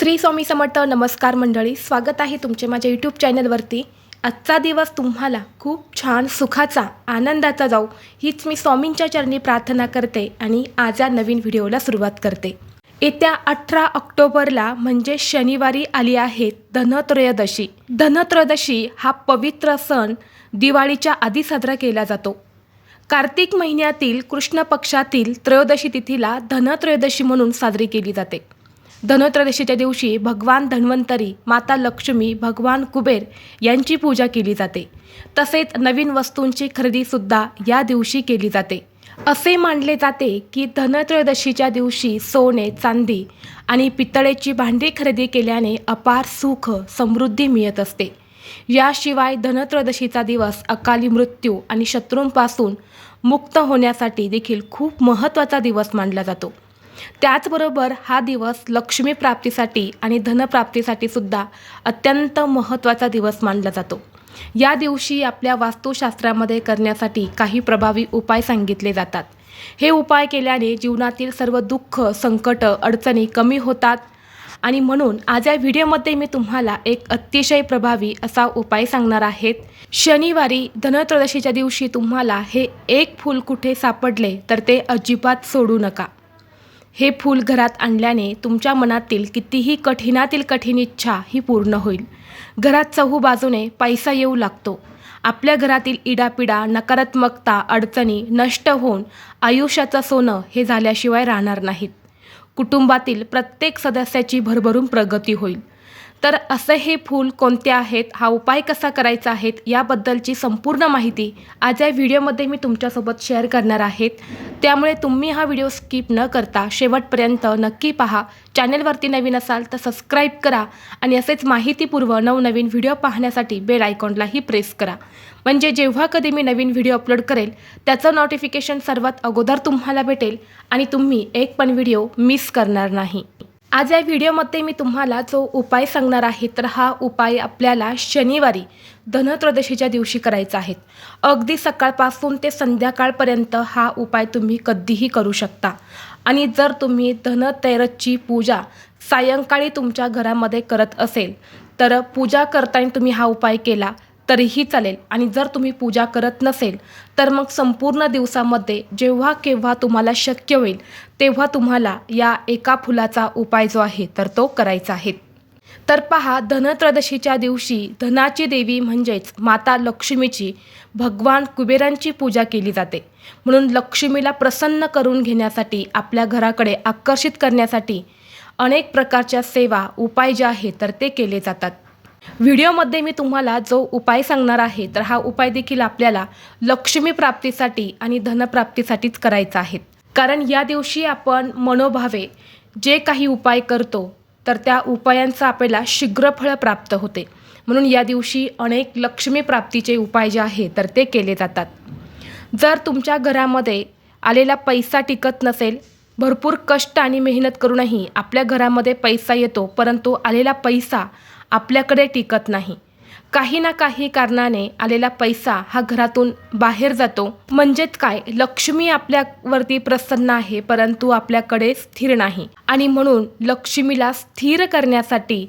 श्री स्वामी समर्थ नमस्कार मंडळी स्वागत आहे तुमचे माझ्या यूट्यूब चॅनलवरती आजचा दिवस तुम्हाला खूप छान सुखाचा आनंदाचा जाऊ हीच मी स्वामींच्या चरणी प्रार्थना करते आणि आज या नवीन व्हिडिओला सुरुवात करते. येत्या अठरा ऑक्टोबरला म्हणजे शनिवारी आली आहे धनत्रयोदशी. धनत्रयोदशी हा पवित्र सण दिवाळीच्या आधी साजरा केला जातो. कार्तिक महिन्यातील कृष्ण पक्षातील त्रयोदशी तिथीला धनत्रयोदशी म्हणून साजरी केली जाते. धनोत्रदशीच्या दिवशी भगवान धन्वंतरी माता लक्ष्मी भगवान कुबेर यांची पूजा केली जाते. तसेच नवीन वस्तूंची खरेदीसुद्धा या दिवशी केली जाते. असे मानले जाते की धनत्रयोदशीच्या दिवशी सोने चांदी आणि पितळेची भांडी खरेदी केल्याने अपार सुख समृद्धी मिळत असते. याशिवाय धनत्रयोदशीचा दिवस अकाली मृत्यू आणि शत्रूंपासून मुक्त होण्यासाठी देखील खूप महत्त्वाचा दिवस मानला जातो. त्याचबरोबर हा दिवस लक्ष्मी प्राप्तीसाठी आणि धनप्राप्तीसाठी सुद्धा अत्यंत महत्त्वाचा दिवस मानला जातो. या दिवशी आपल्या वास्तुशास्त्रामध्ये करण्यासाठी काही प्रभावी उपाय सांगितले जातात. हे उपाय केल्याने जीवनातील सर्व दुःख संकट अडचणी कमी होतात आणि म्हणून आज या व्हिडिओमध्ये मी तुम्हाला एक अतिशय प्रभावी असा उपाय सांगणार आहेत शनिवारी धनत्रयोदशीच्या दिवशी तुम्हाला हे एक फूल कुठे सापडले तर ते अजिबात सोडू नका. हे फूल घरात आणल्याने तुमच्या मनातील कितीही कठीणातील कठीण इच्छा ही पूर्ण होईल. घरात चहू बाजूने पैसा येऊ लागतो. आपल्या घरातील इडापिडा नकारात्मकता अडचणी नष्ट होऊन आयुष्याचं सोनं हे झाल्याशिवाय राहणार नाहीत. कुटुंबातील प्रत्येक सदस्याची भरभरून प्रगती होईल. तर असं हे फूल कोणते आहेत? हा उपाय कसा करायचा आहेत याबद्दलची संपूर्ण माहिती आज या व्हिडिओमध्ये मी तुमच्यासोबत शेअर करणार आहेत. त्यामुळे तुम्ही हा व्हिडिओ स्किप न करता शेवटपर्यंत नक्की पहा. चॅनलवरती नवीन असाल तर सबस्क्राईब करा आणि असेच माहितीपूर्व नवनवीन व्हिडिओ पाहण्यासाठी बेल आयकॉनलाही प्रेस करा. म्हणजे जेव्हा कधी मी नवीन व्हिडिओ अपलोड करेल त्याचं नोटिफिकेशन सर्वात अगोदर तुम्हाला भेटेल आणि तुम्ही एक पण व्हिडिओ मिस करणार नाही. आज या व्हिडिओमध्ये मी तुम्हाला जो उपाय सांगणार आहे तर हा उपाय आपल्याला शनिवारी धनत्रयोदशीच्या दिवशी करायचा आहे. अगदी सकाळपासून ते संध्याकाळपर्यंत हा उपाय तुम्ही कधीही करू शकता. आणि जर तुम्ही धनतेरसची पूजा सायंकाळी तुमच्या घरामध्ये करत असेल तर पूजा करताना तुम्ही हा उपाय केला. तरीही चालेल. आणि जर तुम्ही पूजा करत नसेल तर मग संपूर्ण दिवसामध्ये जेव्हा केव्हा तुम्हाला शक्य होईल तेव्हा तुम्हाला या एका फुलाचा उपाय जो आहे तर तो करायचा आहे. तर पहा धनत्रयोदशीच्या दिवशी धनाची देवी म्हणजेच माता लक्ष्मीची भगवान कुबेरांची पूजा केली जाते. म्हणून लक्ष्मीला प्रसन्न करून घेण्यासाठी आपल्या घराकडे आकर्षित करण्यासाठी अनेक प्रकारच्या सेवा उपाय जे आहेत तर ते केले जातात. व्हिडिओमध्ये मी तुम्हाला जो उपाय सांगणार आहे तर हा उपाय देखील आपल्याला लक्ष्मी प्राप्तीसाठी आणि धनप्राप्तीसाठीच करायचा आहे. कारण या दिवशी आपण मनोभावे जे काही उपाय करतो तर त्या उपायांचा आपल्याला शीघ्रफळ प्राप्त होते. म्हणून या दिवशी अनेक लक्ष्मी प्राप्तीचे उपाय जे आहे तर ते केले जातात. जर तुमच्या घरामध्ये आलेला पैसा टिकत नसेल भरपूर कष्ट आणि मेहनत करूनही आपल्या घरामध्ये पैसा येतो परंतु आलेला पैसा आपल्याकडे टिकत नाही. काही ना काही कारणाने आलेला पैसा हा घरातून बाहेर जातो. म्हणजेच काय? लक्ष्मी आपल्यावरती प्रसन्न आहे परंतु आपल्याकडे स्थिर नाही. आणि म्हणून लक्ष्मीला स्थिर करण्यासाठी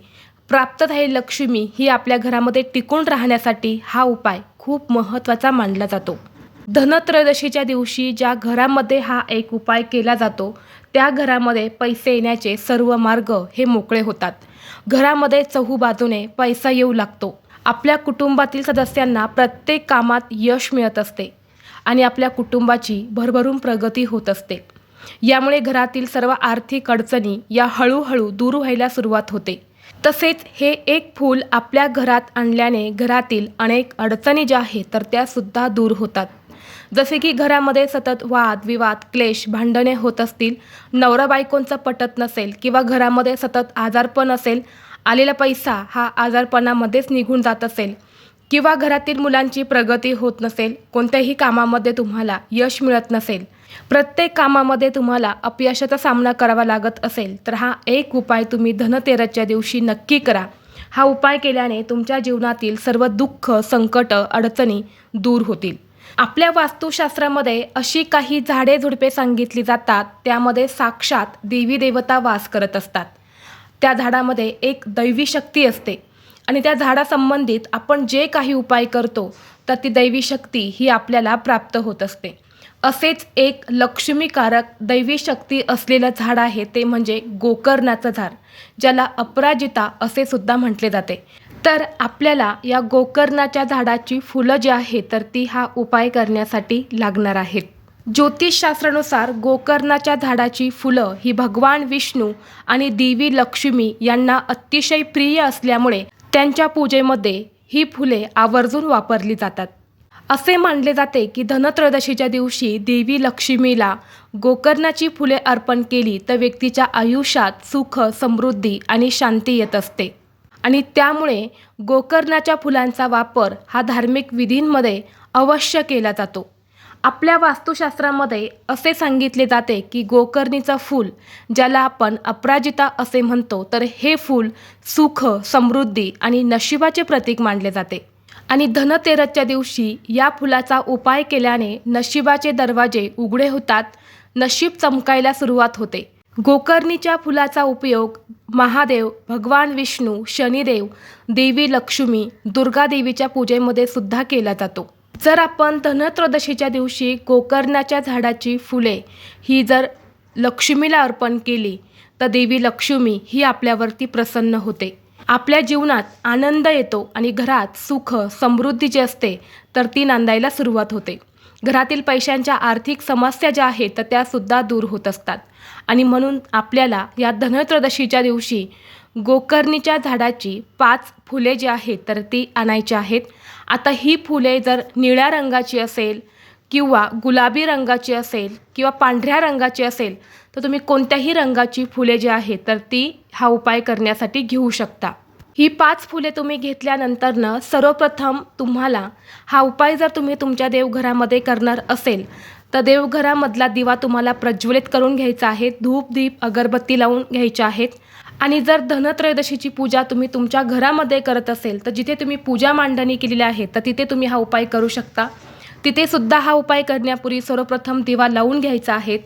प्राप्त झालेली लक्ष्मी ही आपल्या घरामध्ये टिकून राहण्यासाठी हा उपाय खूप महत्त्वाचा मानला जातो. धनत्रयोदशीच्या दिवशी ज्या घरामध्ये हा एक उपाय केला जातो त्या घरामध्ये पैसे येण्याचे सर्व मार्ग हे मोकळे होतात. घरामध्ये चहू बाजूने पैसा येऊ लागतो. आपल्या कुटुंबातील सदस्यांना प्रत्येक कामात यश मिळत असते आणि आपल्या कुटुंबाची भरभरून प्रगती होत असते. यामुळे घरातील सर्व आर्थिक अडचणी या हळूहळू दूर व्हायला सुरुवात होते. तसेच हे एक फूल आपल्या घरात आणल्याने घरातील अनेक अडचणी ज्या आहेत तर त्यासुद्धा दूर होतात. जसे की घरामध्ये सतत वाद विवाद क्लेश भांडणे होत असतील नवरा बायकोंचं पटत नसेल किंवा घरामध्ये सतत आजारपण असेल आलेला पैसा हा आजारपणामध्येच निघून जात असेल किंवा घरातील मुलांची प्रगती होत नसेल कोणत्याही कामामध्ये तुम्हाला यश मिळत नसेल. प्रत्येक कामामध्ये तुम्हाला अपयशाचा सामना करावा लागत असेल तर हा एक उपाय तुम्ही धनतेरसच्या दिवशी नक्की करा. हा उपाय केल्याने तुमच्या जीवनातील सर्व दुःख संकट अडचणी दूर होतील. आपल्या वास्तुशास्त्रामध्ये अशी काही झाडे झुडपे सांगितली जातात त्यामध्ये साक्षात देवी देवता वास करत असतात. त्या झाडामध्ये एक दैवी शक्ती असते आणि त्या झाडासंबंधित आपण जे काही उपाय करतो तर ती दैवी शक्ती ही आपल्याला प्राप्त होत असते. असेच एक लक्ष्मीकारक दैवी शक्ती असलेलं झाड आहे ते म्हणजे गोकर्णाचं झाड ज्याला अपराजिता असे सुद्धा म्हटले जाते. तर आपल्याला या गोकर्णाच्या झाडाची फुलं जी आहे तर ती हा उपाय करण्यासाठी लागणार आहेत. ज्योतिषशास्त्रानुसार गोकर्णाच्या झाडाची फुलं ही भगवान विष्णू आणि देवी लक्ष्मी यांना अतिशय प्रिय असल्यामुळे त्यांच्या पूजेमध्ये ही फुले आवर्जून वापरली जातात. असे मानले जाते की धनत्रयोदशीच्या दिवशी देवी लक्ष्मीला गोकर्णाची फुले अर्पण केली तर व्यक्तीच्या आयुष्यात सुख समृद्धी आणि शांती येत असते. आणि त्यामुळे गोकर्णाच्या फुलांचा वापर हा धार्मिक विधींमध्ये अवश्य केला जातो. आपल्या वास्तुशास्त्रामध्ये असे सांगितले जाते की गोकर्णीचं फूल ज्याला आपण अपराजिता असे म्हणतो तर हे फूल सुख समृद्धी आणि नशिबाचे प्रतीक मानले जाते. आणि धनतेरसच्या दिवशी या फुलाचा उपाय केल्याने नशिबाचे दरवाजे उघडे होतात नशीब चमकायला सुरुवात होते. गोकर्णीच्या फुलाचा उपयोग महादेव भगवान विष्णू शनिदेव देवी लक्ष्मी दुर्गादेवीच्या पूजेमध्ये सुद्धा केला जातो. जर आपण धनत्रयोदशीच्या दिवशी गोकर्णाच्या झाडाची फुले ही जर लक्ष्मीला अर्पण केली तर देवी लक्ष्मी ही आपल्यावरती प्रसन्न होते. आपल्या जीवनात आनंद येतो आणि घरात सुख समृद्धी जी असते तर ती नांदायला सुरुवात होते. घरातील पैशांच्या आर्थिक समस्या ज्या आहेत तर त्यासुद्धा दूर होत असतात. आणि म्हणून आपल्याला या धनत्रदशीच्या दिवशी गोकर्णीच्या झाडाची पाच फुले जी आहेत तर ती आणायची आहेत. आता ही फुले जर निळ्या रंगाची असेल किंवा गुलाबी रंगाची असेल किंवा पांढऱ्या रंगाची असेल तर तुम्ही कोणत्याही रंगाची फुले जी आहेत तर ती हा उपाय करण्यासाठी घेऊ शकता. ही पाच फुले तुम्ही घेतल्यानंतरनं सर्वप्रथम तुम्हाला हा उपाय जर तुम्ही तुमच्या देवघरामध्ये करणार असेल तर देवघरामधला दिवा तुम्हाला प्रज्वलित करून घ्यायचा आहे धूप दीप अगरबत्ती लावून घ्यायच्या आहेत. आणि जर धनत्रयोदशीची पूजा तुम्ही तुमच्या घरामध्ये करत असेल तर जिथे तुम्ही पूजा मांडणी केलेली आहे तर तिथे तुम्ही हा उपाय करू शकता. तिथे सुद्धा हा उपाय करण्यापूर्वी सर्वप्रथम दिवा लावून घ्यायचा आहे.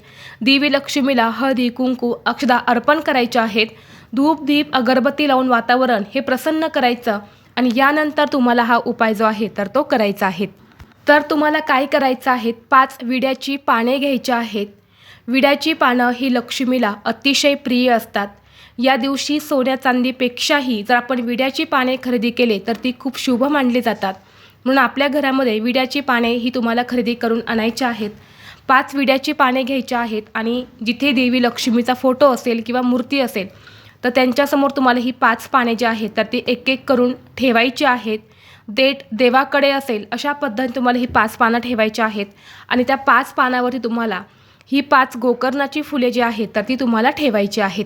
देवी लक्ष्मीला हळदी कुंकू अक्षदा अर्पण करायच्या आहेत. धूप दीप अगरबत्ती लावून वातावरण हे प्रसन्न करायचं आणि यानंतर तुम्हाला हा उपाय जो आहे तर तो करायचा आहे. तर तुम्हाला काय करायचं आहे? पाच विड्याची पाने घ्यायची आहेत. विड्याची पानं ही लक्ष्मीला अतिशय प्रिय असतात. या दिवशी सोन्या चांदीपेक्षाही जर आपण विड्याची पाने खरेदी केले तर ती खूप शुभ मानली जातात. म्हणून आपल्या घरामध्ये विड्याची पाने ही तुम्हाला खरेदी करून आणायची आहेत. पाच विड्याची पाने घ्यायची आहेत आणि जिथे देवी लक्ष्मीचा फोटो असेल किंवा मूर्ती असेल तर त्यांच्यासमोर तुम्हाला ही पाच पाने जी आहेत तर ती एक एक करून ठेवायची आहेत. देट देवाकडे असेल अशा पद्धतीने तुम्हाला ही पाच पानं ठेवायची आहेत. आणि त्या पाच पानावरती तुम्हाला ही पाच गोकर्णाची फुले जी आहेत तर ती तुम्हाला ठेवायची आहेत.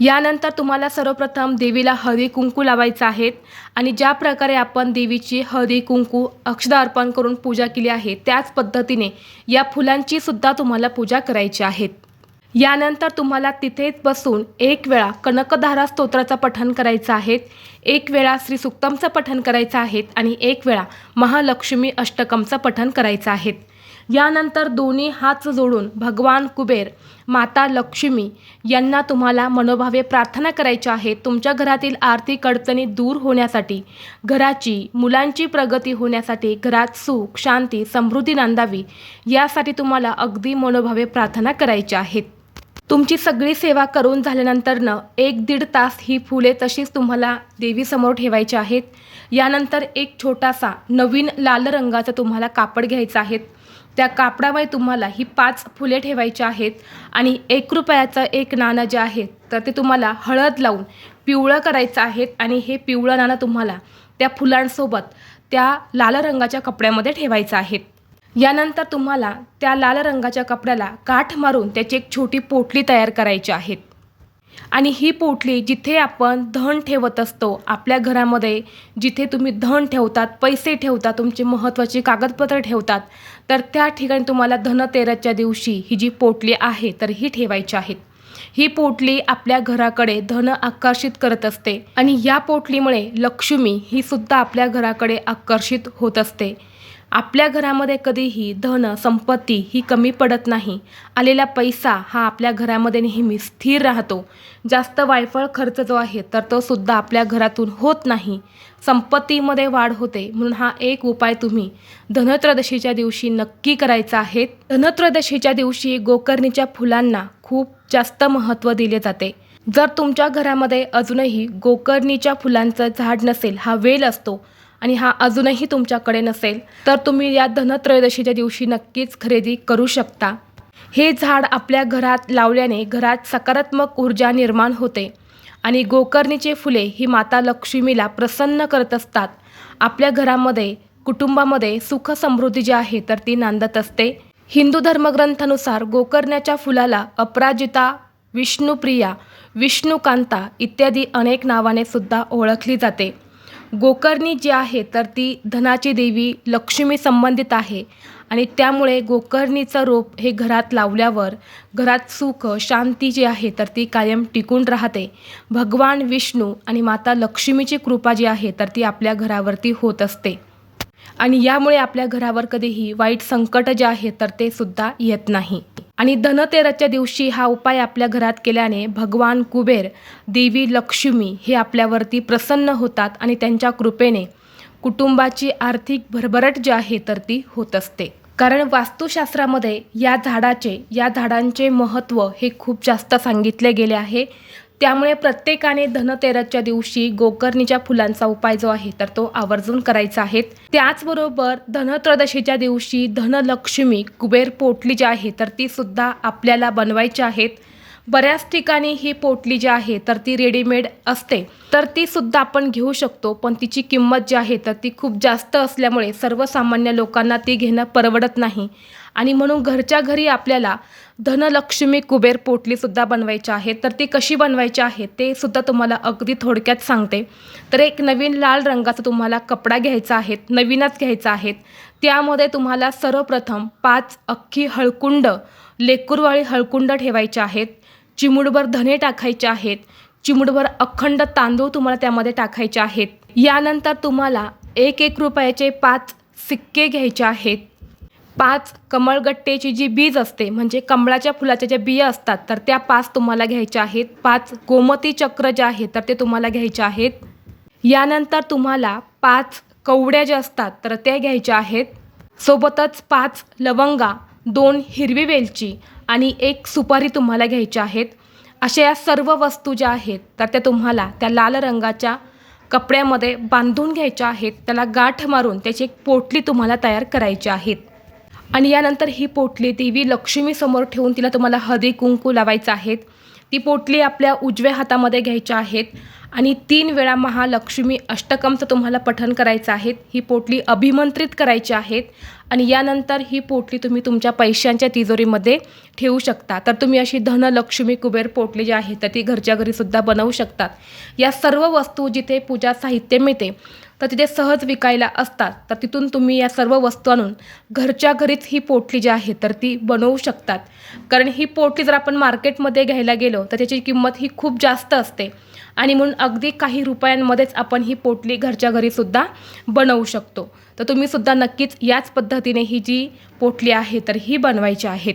यानंतर तुम्हाला सर्वप्रथम देवीला हळदी कुंकू लावायचं आहेत. आणि ज्या प्रकारे आपण देवीची हळदी कुंकू अक्षदा अर्पण करून पूजा केली आहे त्याच पद्धतीने या फुलांची सुद्धा तुम्हाला पूजा करायची आहेत. यानंतर तुम्हाला तिथेच बसून एक वेळा कनकधारा स्तोत्राचं पठण करायचं आहे एक वेळा श्री सुक्तमचं पठण करायचं आहे आणि एक वेळा महालक्ष्मी अष्टकमचं पठण करायचं आहे यानंतर दोन्ही हात जोडून भगवान कुबेर माता लक्ष्मी यांना तुम्हाला मनोभावे प्रार्थना करायच्या आहेत तुमच्या घरातील आर्थिक अडचणी दूर होण्यासाठी घराची मुलांची प्रगती होण्यासाठी घरात सुख शांती समृद्धी नांदावी यासाठी तुम्हाला अगदी मनोभावे प्रार्थना करायच्या आहेत. तुमची सगळी सेवा करून झाल्यानंतरनं एक दीड तास ही फुले तशीच तुम्हाला देवीसमोर ठेवायची आहेत. यानंतर एक छोटासा नवीन लाल रंगाचा तुम्हाला कापड घ्यायचा आहे त्या कापडामध्ये तुम्हाला ही पाच फुले ठेवायची आहेत आणि एक रुपयाचं एक नाणं जे आहे तर ते तुम्हाला हळद लावून पिवळं करायचं आहे आणि हे पिवळं नाणं तुम्हाला त्या फुलांसोबत त्या लाल रंगाच्या कपड्यामध्ये ठेवायचं आहे यानंतर तुम्हाला त्या लाल रंगाच्या कपड्याला काठ मारून त्याची एक छोटी पोटली तयार करायची आहेत. आणि ही पोटली जिथे आपण धन ठेवत असतो आपल्या घरामध्ये जिथे तुम्ही धन ठेवतात पैसे ठेवता तुमचे महत्त्वाची कागदपत्र ठेवतात तर त्या ठिकाणी तुम्हाला धनतेरसच्या दिवशी ही जी पोटली आहे तर ही ठेवायची आहेत. ही पोटली आपल्या घराकडे धन आकर्षित करत असते. आणि या पोटलीमुळे लक्ष्मी ही सुद्धा आपल्या घराकडे आकर्षित होत असते. आपल्या घरामध्ये कधीही धन संपत्ती ही कमी पडत नाही. आलेला पैसा हा आपल्या घरामध्ये नेहमी स्थिर राहतो. जास्त वायफळ खर्च जो आहे तर तो सुद्धा आपल्या घरातून होत नाही. संपत्तीमध्ये वाढ होते म्हणून हा एक उपाय तुम्ही धनत्रदशीच्या दिवशी नक्की करायचा आहे. धनत्रदशीच्या दिवशी गोकर्णीच्या फुलांना खूप जास्त महत्त्व दिले जाते. जर तुमच्या घरामध्ये अजूनही गोकर्णीच्या फुलांचं झाड नसेल हा वेल असतो आणि हा अजूनही तुमच्याकडे नसेल तर तुम्ही या धनत्रयोदशीच्या दिवशी नक्कीच खरेदी करू शकता. हे झाड आपल्या घरात लावल्याने घरात सकारात्मक ऊर्जा निर्माण होते आणि गोकर्णीचे फुले ही माता लक्ष्मीला प्रसन्न करत असतात. आपल्या घरामध्ये कुटुंबामध्ये सुख समृद्धी जी आहे तर ती नांदत असते. हिंदू धर्मग्रंथानुसार गोकर्ण्याच्या फुलाला अपराजिता विष्णुप्रिया विष्णुकांता इत्यादी अनेक नावाने सुद्धा ओळखली जाते. गोकर्णी जी आहे तर ती धनाची देवी लक्ष्मी संबंधित आहे. आणि त्यामुळे गोकर्णीचं रोप हे घरात लावल्यावर घरात सुख शांती जी आहे तर ती कायम टिकून राहते. भगवान विष्णू आणि माता लक्ष्मीची कृपा जी आहे तर ती आपल्या घरावरती होत असते. आणि यामुळे आपल्या घरावर कधीही वाईट संकट जे आहे तर ते सुद्धा येत नाही. आणि धनतेरसच्या दिवशी हा उपाय आपल्या घरात केल्याने भगवान कुबेर देवी लक्ष्मी हे आपल्यावरती प्रसन्न होतात आणि त्यांच्या कृपेने कुटुंबाची आर्थिक भरभराट जी आहे तर ती होत असते. कारण वास्तुशास्त्रामध्ये या झाडाचे या झाडांचे महत्त्व हे खूप जास्त सांगितले गेले आहे. त्यामुळे प्रत्येकाने धनतेरसच्या दिवशी गोकर्णीच्या फुलांचा उपाय जो आहे तर तो आवर्जून करायचा आहे. त्याचबरोबर धनत्रयोदशीच्या दिवशी धनलक्ष्मी कुबेर पोटली जी आहे तर ती सुद्धा आपल्याला बनवायची आहेत बऱ्याच ठिकाणी ही पोटली जी आहे तर ती रेडीमेड असते. तर ती सुद्धा आपण घेऊ शकतो पण तिची किंमत जी आहे तर ती खूप जास्त असल्यामुळे सर्वसामान्य लोकांना ती घेणं परवडत नाही. आणि म्हणून घरच्या घरी आपल्याला धनलक्ष्मी कुबेर पोटलीसुद्धा बनवायची आहे. तर ती कशी बनवायची आहे ते सुद्धा तुम्हाला अगदी थोडक्यात सांगते. तर एक नवीन लाल रंगाचा तुम्हाला कपडा घ्यायचा आहे नवीनच घ्यायचा आहे. त्यामध्ये तुम्हाला सर्वप्रथम पाच अख्खी हळकुंड लेकूरवाळी हळकुंड ठेवायचे आहेत. चिमुडभर धने टाकायचे आहेत. चिमुडभर अखंड तांदूळ तुम्हाला त्यामध्ये टाकायचे आहेत. यानंतर तुम्हाला एक एक रुपयाचे पाच सिक्के घ्यायचे आहेत. पाच कमळगट्टेची जी बीज असते म्हणजे कमळाच्या फुलाच्या ज्या बिया असतात तर त्या पाच तुम्हाला घ्यायच्या आहेत. पाच गोमती चक्र जे आहे तर ते तुम्हाला घ्यायचे आहेत. यानंतर तुम्हाला पाच कवड्या ज्या असतात तर त्या घ्यायच्या आहेत. सोबतच पाच लवंगा दोन हिरवी वेलची आणि एक सुपारी तुम्हाला घ्यायच्या आहेत. अशा या सर्व वस्तू ज्या आहेत तर त्या तुम्हाला त्या लाल रंगाच्या कपड्यामध्ये बांधून घ्यायच्या आहेत. त्याला गाठ मारून त्याची एक पोटली तुम्हाला तयार करायची आहेत आणि यानंतर ही पोटली देवी लक्ष्मीसमोर ठेवून तिला तुम्हाला हदी कुंकू लावायचं आहेत. ती पोटली आपल्या उजव्या हातामध्ये घ्यायच्या आहेत आणि तीन वेळा महालक्ष्मी अष्टकमचं तुम्हाला पठण करायचं आहे. ही पोटली अभिमंत्रित करायची आहेत आणि यानंतर ही पोटली तुम्ही तुमच्या पैशांच्या तिजोरीमध्ये ठेवू शकता. तर तुम्ही अशी धनलक्ष्मी कुबेर पोटली जी आहे तर ती घरच्या घरीसुद्धा बनवू शकतात. या सर्व वस्तू जिथे पूजा साहित्य मिळते तर तिथे सहज विकायला असतात. तर तिथून तुम्ही या सर्व वस्तू आणून घरच्या घरीच ही पोटली जी आहे तर ती बनवू शकतात. कारण ही पोटली जर आपण मार्केटमध्ये घ्यायला गेलो तर त्याची किंमत ही खूप जास्त असते. आणि म्हणून अगदी काही रुपयांमध्येच आपण ही पोटली घरच्या घरीसुद्धा बनवू शकतो. तर तुम्हीसुद्धा नक्कीच याच पद्धतीने ही जी पोटली आहे तर ही बनवायची आहेत.